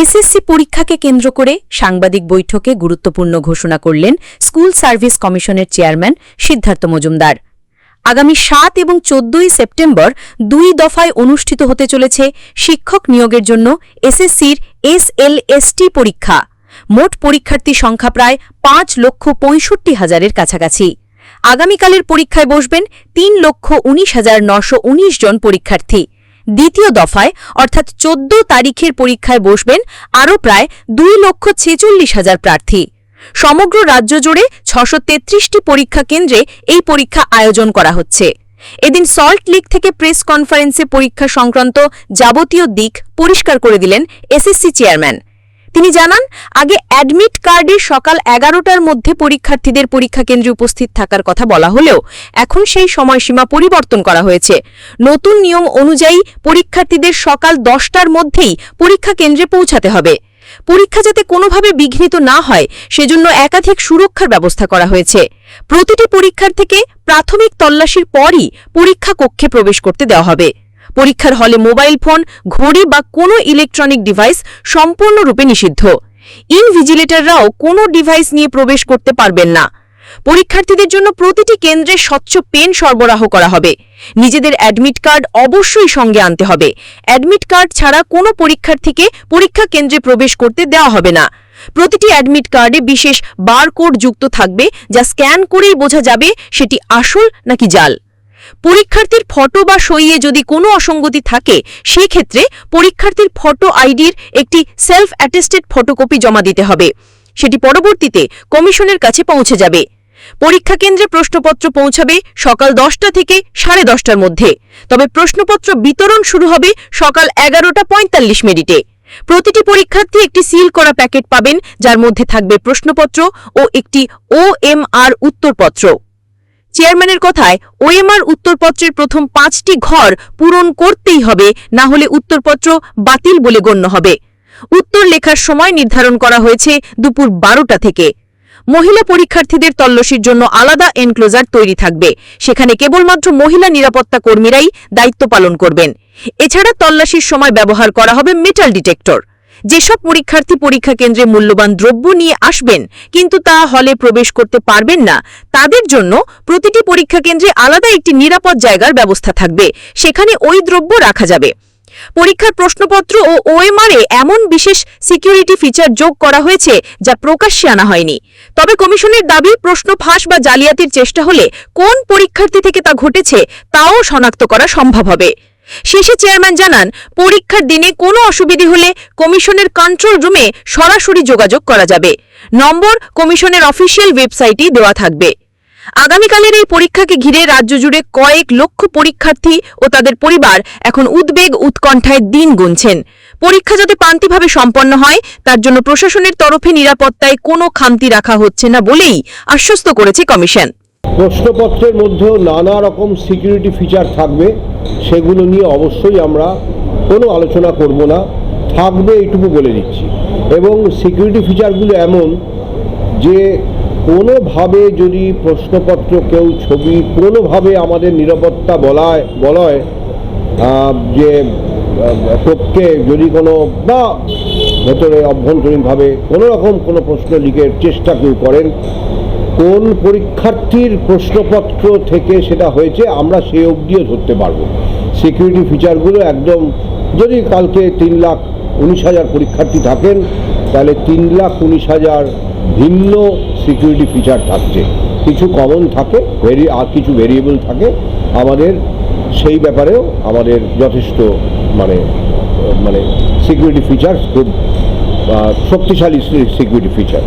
SSC পরীক্ষাকে কেন্দ্র করে সাংবাদিক বৈঠকে গুরুত্বপূর্ণ ঘোষণা করলেন স্কুল সার্ভিস কমিশনের চেয়ারম্যান সিদ্ধার্থ মজুমদার। আগামী সাত এবং চোদ্দই সেপ্টেম্বর দুই দফায় অনুষ্ঠিত হতে চলেছে শিক্ষক নিয়োগের জন্য এসএসসির এসএলএসটি পরীক্ষা। মোট পরীক্ষার্থী সংখ্যা প্রায় পাঁচ লক্ষ পঁয়ষট্টি হাজারের কাছাকাছি। আগামীকালের পরীক্ষায় বসবেন তিন লক্ষ উনিশ হাজার নশো উনিশ জন পরীক্ষার্থী। দ্বিতীয় দফায়, অর্থাৎ চোদ্দ তারিখের পরীক্ষায় বসবেন আরও প্রায় দুই লক্ষ ছেচল্লিশ হাজার প্রার্থী। সমগ্র রাজ্য জুড়ে ছশো তেত্রিশটি পরীক্ষা কেন্দ্রে এই পরীক্ষা আয়োজন করা হচ্ছে। এদিন সল্ট লিক থেকে প্রেস কনফারেন্সে পরীক্ষা সংক্রান্ত যাবতীয় দিক পরিষ্কার করে দিলেন এসএসসি চেয়ারম্যান। তিনি জানান, আগে অ্যাডমিট কার্ডে সকাল এগারোটার মধ্যে পরীক্ষার্থীদের পরীক্ষা কেন্দ্রে উপস্থিত থাকার কথা বলা হলেও এখন সেই সময়সীমা পরিবর্তন করা হয়েছে। নতুন নিয়ম অনুযায়ী পরীক্ষার্থীদের সকাল দশটার মধ্যেই পরীক্ষা কেন্দ্রে পৌঁছাতে হবে। পরীক্ষা যাতে কোনোভাবে বিঘ্নিত না হয়, সেজন্য একাধিক সুরক্ষার ব্যবস্থা করা হয়েছে। প্রতিটি পরীক্ষার থেকে প্রাথমিক তল্লাশির পরই পরীক্ষা কক্ষে প্রবেশ করতে দেওয়া হবে। পরীক্ষার হলে মোবাইল ফোন, ঘড়ি বা কোনো ইলেকট্রনিক ডিভাইস সম্পূর্ণরূপে নিষিদ্ধ। ইনভিজিলেটররাও কোনো ডিভাইস নিয়ে প্রবেশ করতে পারবেন না। পরীক্ষার্থীদের জন্য প্রতিটি কেন্দ্রে স্বচ্ছ পেন সরবরাহ করা হবে। নিজেদের অ্যাডমিট কার্ড অবশ্যই সঙ্গে আনতে হবে। অ্যাডমিট কার্ড ছাড়া কোনো পরীক্ষার্থীকে পরীক্ষা কেন্দ্রে প্রবেশ করতে দেওয়া হবে না। প্রতিটি অ্যাডমিট কার্ডে বিশেষ বারকোড যুক্ত থাকবে, যা স্ক্যান করেই বোঝা যাবে সেটি আসল নাকি জাল। পরীক্ষার্থীর ফটো বা সইয়ে যদি কোনো অসঙ্গতি থাকে, সেক্ষেত্রে পরীক্ষার্থীর ফটো আইডির একটি সেলফ অ্যাটেস্টেড ফটোকপি জমা দিতে হবে। সেটি পরবর্তীতে কমিশনের কাছে পৌঁছে যাবে। পরীক্ষা কেন্দ্রে প্রশ্নপত্র পৌঁছাবে সকাল দশটা থেকে সাড়ে দশটার মধ্যে। তবে প্রশ্নপত্র বিতরণ শুরু হবে সকাল এগারোটা পঁয়তাল্লিশ মিনিটে। প্রতিটি পরীক্ষার্থী একটি সিল করা প্যাকেট পাবেন, যার মধ্যে থাকবে প্রশ্নপত্র ও একটি ওএমআর উত্তরপত্র। চেয়ারম্যানের কথায় ওএমআর উত্তরপত্রের প্রথম পাঁচটি ঘর পূরণ করতেই হবে, না হলে উত্তরপত্র বাতিল বলে গণ্য হবে। উত্তর লেখার সময় নির্ধারণ করা হয়েছে দুপুর বারোটা থেকে। মহিলা পরীক্ষার্থীদের তল্লাশির জন্য আলাদা এনক্লোজার তৈরি থাকবে। সেখানে কেবলমাত্র মহিলা নিরাপত্তা কর্মীরাই দায়িত্ব পালন করবেন। এছাড়া তল্লাশির সময় ব্যবহার করা হবে মেটাল ডিটেক্টর। যেসব পরীক্ষার্থী পরীক্ষা কেন্দ্রে মূল্যবান দ্রব্য নিয়ে আসবেন, কিন্তু তা হলে প্রবেশ করতে পারবেন না। তাদের জন্য প্রতিটি পরীক্ষা কেন্দ্রে আলাদা একটি নিরাপদ জায়গার ব্যবস্থা থাকবে, সেখানে ওই দ্রব্য রাখা যাবে। পরীক্ষার প্রশ্নপত্র ও ওএমআর এ এমন বিশেষ সিকিউরিটি ফিচার যোগ করা হয়েছে যা প্রকাশ্যে আনা হয়নি। তবে কমিশনের দাবি, প্রশ্ন ফাঁস বা জালিয়াতির চেষ্টা হলে কোন পরীক্ষার্থী থেকে তা ঘটেছে, তাও শনাক্ত করা সম্ভব হবে। শেষে চেয়ারম্যান জানান, পরীক্ষার দিনে কোনো অসুবিধে হলে কমিশনের কন্ট্রোল রুমে সরাসরি যোগাযোগ করা যাবে। নম্বর কমিশনের অফিসিয়াল ওয়েবসাইটেই দেওয়া থাকবে। আগামীকালের এই পরীক্ষাকে ঘিরে রাজ্য জুড়ে কয়েক লক্ষ পরীক্ষার্থী ও তাদের পরিবার এখন উদ্বেগ উৎকণ্ঠায় দিন গুনছেন। পরীক্ষা যাতে পান্তিভাবে সম্পন্ন হয়, তার জন্য প্রশাসনের তরফে নিরাপত্তায় কোনো খামতি রাখা হচ্ছে না বলেই আশ্বস্ত করেছে কমিশন। প্রশ্নপত্রের মধ্যেও নানা রকম সিকিউরিটি ফিচার থাকবে, সেগুলো নিয়ে অবশ্যই আমরা কোনো আলোচনা করব না, থাকবে এইটুকু বলে দিচ্ছি। এবং সিকিউরিটি ফিচারগুলো এমন যে কোনোভাবে যদি প্রশ্নপত্র কেউ ছবি কোনোভাবে আমাদের নিরাপত্তা বলায়, বলয় যে পক্ষে যদি কোনো বা ভেতরে অভ্যন্তরীণভাবে কোনো রকম কোনো প্রশ্ন লিখের চেষ্টা কেউ করেন কোন পরীক্ষার্থীর প্রশ্নপত্র থেকে সেটা হয়েছে, আমরা সে অবধিও ধরতে পারব। সিকিউরিটি ফিচারগুলো একদম, যদি কালকে তিন লাখ উনিশ হাজার পরীক্ষার্থী থাকেন, তাহলে তিন লাখ উনিশ হাজার ভিন্ন সিকিউরিটি ফিচার থাকছে। কিছু কমন থাকে ভেরি আর কিছু ভেরিয়েবল থাকে। আমাদের সেই ব্যাপারেও আমাদের যথেষ্ট মানে মানে সিকিউরিটি ফিচার খুব শক্তিশালী সিকিউরিটি ফিচার